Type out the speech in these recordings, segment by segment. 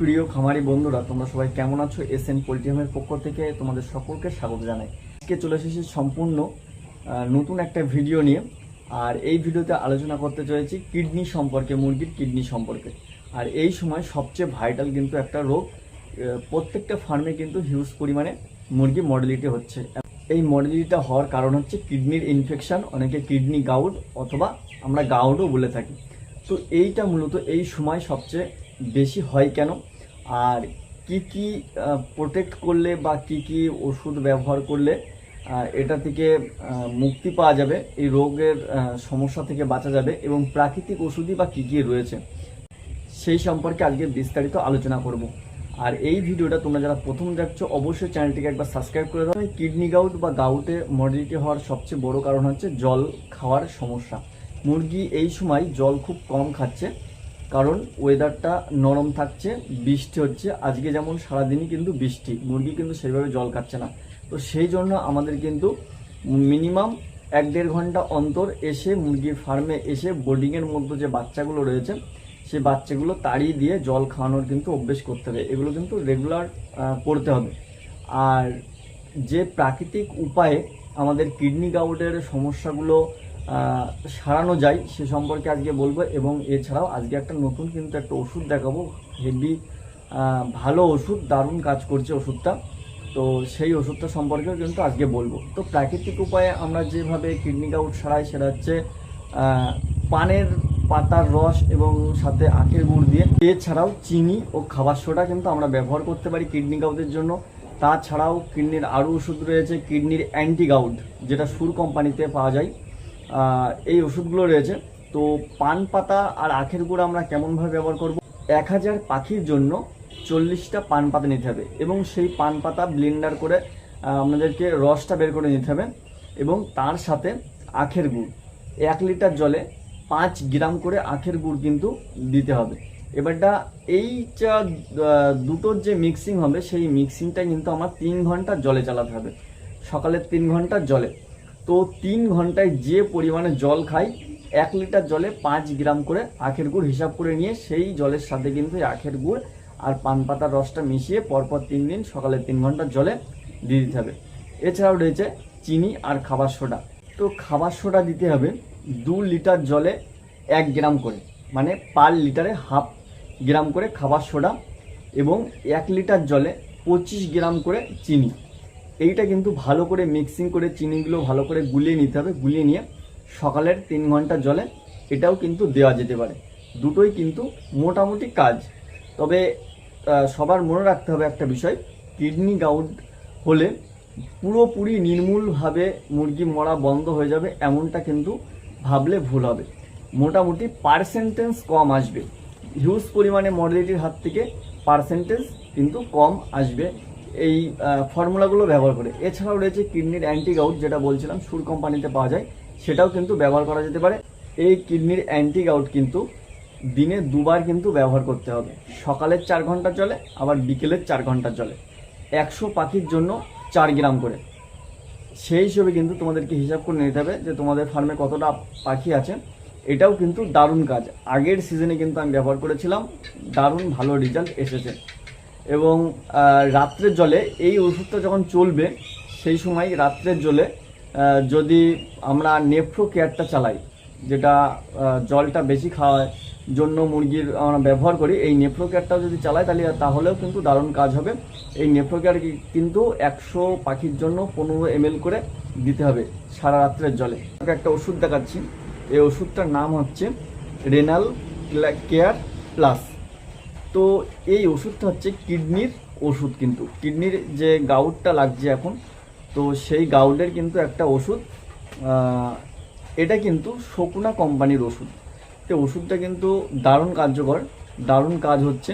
প্রিয় খামারি বন্ধুরা, তোমরা সবাই কেমন আছো? এস এন পোলট্রিয়ামের পক্ষ থেকে তোমাদের সকলকে স্বাগত জানাই। আজকে চলে এসেছি সম্পূর্ণ নতুন একটা ভিডিও নিয়ে। আর এই ভিডিওতে আলোচনা করতে চলেছি কিডনি সম্পর্কে, মুরগির কিডনি সম্পর্কে। আর এই সময় সবচেয়ে ভাইটাল কিন্তু একটা রোগ প্রত্যেকটা ফার্মে কিন্তু হিউজ পরিমাণে মুরগি মডেলিটি হচ্ছে। এই মডেলিটিটা হওয়ার কারণ হচ্ছে কিডনির ইনফেকশান অনেকে কিডনি গাউড অথবা আমরা গাউডও বলে থাকি। তো এইটা মূলত এই সময় সবচেয়ে বেশি হয় কেন? আর কি কি প্রোটেক্ট করলে বা কি কি ওষুধ ব্যবহার করলে এটা থেকে মুক্তি পাওয়া যাবে, এই রোগের সমস্যা থেকে বাঁচা যাবে এবং প্রাকৃতিক ওষুধই বা কী কী রয়েছে, সেই সম্পর্কে আজকে বিস্তারিত আলোচনা করব। আর এই ভিডিওটা তোমরা যারা প্রথম দেখছ, অবশ্যই চ্যানেলটিকে একবার সাবস্ক্রাইব করে দাও কিডনি গাউট বা গাউটে মডেলিটি হওয়ার সবচেয়ে বড় কারণ হচ্ছে জল খাওয়ার সমস্যা। মুরগি এই সময় জল খুব কম খাচ্ছে কারণ ওয়েদারটা নরম থাকছে, বৃষ্টি হচ্ছে। আজকে যেমন সারাদিনই কিন্তু বৃষ্টি, মুরগি কিন্তু সেইভাবে জল খাচ্ছে না। তো সেই জন্য আমাদের কিন্তু মিনিমাম এক দেড় ঘণ্টা অন্তর এসে মুরগির ফার্মে এসে বোর্ডিংয়ের মধ্যে যে বাচ্চাগুলো রয়েছে, সেই বাচ্চাগুলো তাড়িয়ে দিয়ে জল খাওয়ানোর কিন্তু অভ্যেস করতে হবে। এগুলো কিন্তু রেগুলার করতে হবে। আর যে প্রাকৃতিক উপায়ে আমাদের কিডনি গাউটের সমস্যাগুলো সারানো যায়, সে সম্পর্কে আজকে বলব। এবং এছাড়াও আজকে একটা নতুন কিন্তু একটা ওষুধ দেখাবো। হেভি ভালো ওষুধ, দারুণ কাজ করছে ওষুধটা। তো সেই ওষুধটা সম্পর্কেও কিন্তু আজকে বলব। তো প্রাকৃতিক উপায়ে আমরা যেভাবে কিডনি গাউট সারাই, সেটা হচ্ছে পানের পাতার রস এবং সাথে আখের গুড় দিয়ে। এছাড়াও চিনি ও খাবার সোডা কিন্তু আমরা ব্যবহার করতে পারি কিডনি গাউটের জন্য। তাছাড়াও কিডনির আরও ওষুধ রয়েছে, কিডনির অ্যান্টি গাউট যেটা সুর কোম্পানিতে পাওয়া যায়। এই ওষুধগুলো রয়েছে। তো পান পাতা আর আখের গুঁড়ো আমরা কেমনভাবে ব্যবহার করব? এক হাজার পাখির জন্য চল্লিশটা পান পাতা নিতে হবে এবং সেই পান পাতা ব্লেন্ডার করে আপনাদেরকে রসটা বের করে নিতে হবে এবং তার সাথে আখের গুড়। এক লিটার জলে পাঁচ গ্রাম করে আখের গুড় কিন্তু দিতে হবে। এবারটা এইটা আহ, দুটোর যে মিক্সিং হবে সেই মিক্সিংটা কিন্তু আমার তিন ঘণ্টা জলে চালাতে হবে। সকালে তিন ঘণ্টা জলে। তো তিন ঘন্টায় যে পরিমাণে জল খাই, এক লিটার জলে পাঁচ গ্রাম করে আখের গুড় হিসাব করে নিয়ে সেই জলের সাথে কিন্তু আখের গুড় আর পান পাতার রসটা মিশিয়ে পরপর তিন দিন সকালে তিন ঘণ্টা জলে দিয়ে দিতে হবে। এছাড়াও রয়েছে চিনি আর খাবার সোডা। তো খাবার সোডা দিতে হবে দু লিটার জলে এক গ্রাম করে মানে পার লিটারে হাফ গ্রাম করে খাবার সোডা এবং এক লিটার জলে পঁচিশ গ্রাম করে চিনি। এইটা কিন্তু ভালো করে মিক্সিং করে চিনিগুলো ভালো করে গুলিয়ে নিতে হবে, গুলিয়ে নিয়ে সকালের তিন ঘণ্টা জলে এটাও কিন্তু দেওয়া যেতে পারে। দুটোই কিন্তু মোটামুটি কাজ। তবে সবার মনে রাখতে হবে একটা বিষয়, কিডনি গাউট হলে পুরোপুরি নির্মূলভাবে মুরগি মরা বন্ধ হয়ে যাবে এমনটা কিন্তু ভাবলে ভুল হবে। মোটামুটি পার্সেন্টেজ কম আসবে। হিউজ পরিমাণে মডেলিটির হাত থেকে পার্সেন্টেজ কিন্তু কম আসবে। এই ফর্মুলাগুলো ব্যবহার করে। এছাড়াও রয়েছে কিডনির অ্যান্টিগাউট যেটা বলছিলাম, সুর কোম্পানিতে পাওয়া যায়, সেটাও কিন্তু ব্যবহার করা যেতে পারে। এই কিডনির অ্যান্টিগাউট কিন্তু দিনে দুবার কিন্তু ব্যবহার করতে হবে। সকালের চার ঘণ্টা চলে, আবার বিকেলের চার ঘণ্টা চলে। একশো পাখির জন্য চার গ্রাম করে। সেই হিসেবে কিন্তু তোমাদেরকে হিসাব করে নিতে হবে যে তোমাদের ফার্মে কতটা পাখি আছে। এটাও কিন্তু দারুণ কাজ। আগের সিজনে কিন্তু আমি ব্যবহার করেছিলাম, দারুণ ভালো রেজাল্ট এসেছে। এবং রাত্রের জলে এই ওষুধটা যখন চলবে, সেই সময় রাত্রের জলে যদি আমরা নেফ্রো কেয়ারটা চালাই, যেটা জলটা বেশি খাওয়ার জন্য মুরগির আমরা ব্যবহার করি, এই নেফ্রো কেয়ারটাও যদি চালাই, তাহলে, তাহলেও কিন্তু দারুণ কাজ হবে। এই নেফ্রো কেয়ার কিন্তু একশো পাখির জন্য পনেরো এম করে দিতে হবে সারা রাত্রের জলে। একটা ওষুধ দেখাচ্ছি। এই ওষুধটার নাম হচ্ছে রেনাল কেয়ার প্লাস তো এই ওষুধটা হচ্ছে কিডনির ওষুধ কিন্তু। কিডনির যে গাউটটা লাগছে এখন, তো সেই গাউটের কিন্তু একটা ওষুধ এটা কিন্তু শকুনা কোম্পানির ওষুধ। তো ওষুধটা কিন্তু দারুণ কার্যকর, দারুণ কাজ হচ্ছে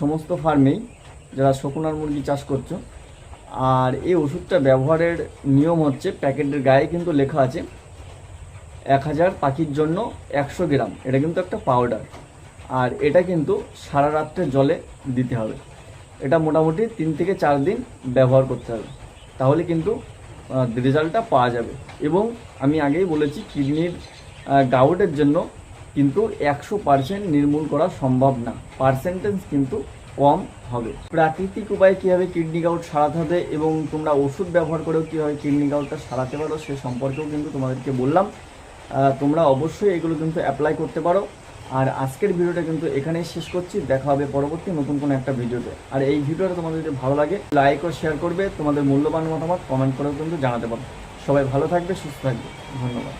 সমস্ত ফার্মেই যারা শকুনার মুরগি চাষ করছ। আর এই ওষুধটা ব্যবহারের নিয়ম হচ্ছে, প্যাকেটের গায়ে কিন্তু লেখা আছে, এক হাজার পাখির জন্য একশো গ্রাম। এটা কিন্তু একটা পাউডার আর এটা কিন্তু সারা রাত্রে জলে দিতে হবে। এটা মোটামুটি তিন থেকে চার দিন ব্যবহার করতে হবে। তাহলে কিন্তু রেজাল্টটা পাওয়া যাবে। এবং আমি আগেই বলেছি, কিডনির গাউটের জন্য কিন্তু একশো পার্সেন্ট নির্মূল করা সম্ভব না। পার্সেন্টেজ কিন্তু কম হবে। প্রাকৃতিক উপায়ে কীভাবে কিডনি গাউট সারাতে হবে এবং তোমরা ওষুধ ব্যবহার করেও কীভাবে কিডনি গাউটটা সারাতে পারো সে সম্পর্কেও কিন্তু তোমাদেরকে বললাম। তোমরা অবশ্যই এগুলো কিন্তু অ্যাপ্লাই করতে পারো। আর আজকের ভিডিওটা কিন্তু এখানেই শেষ করছি। দেখা হবে পরবর্তী নতুন কোনো একটা ভিডিওতে। আর এই ভিডিওটা তোমাদের যদি ভালো লাগে লাইক ও শেয়ার করবে, তোমাদের মূল্যবান মতামত কমেন্ট করেও কিন্তু জানাতে পারো। সবাই ভালো থাকবে, সুস্থ থাকবে। ধন্যবাদ।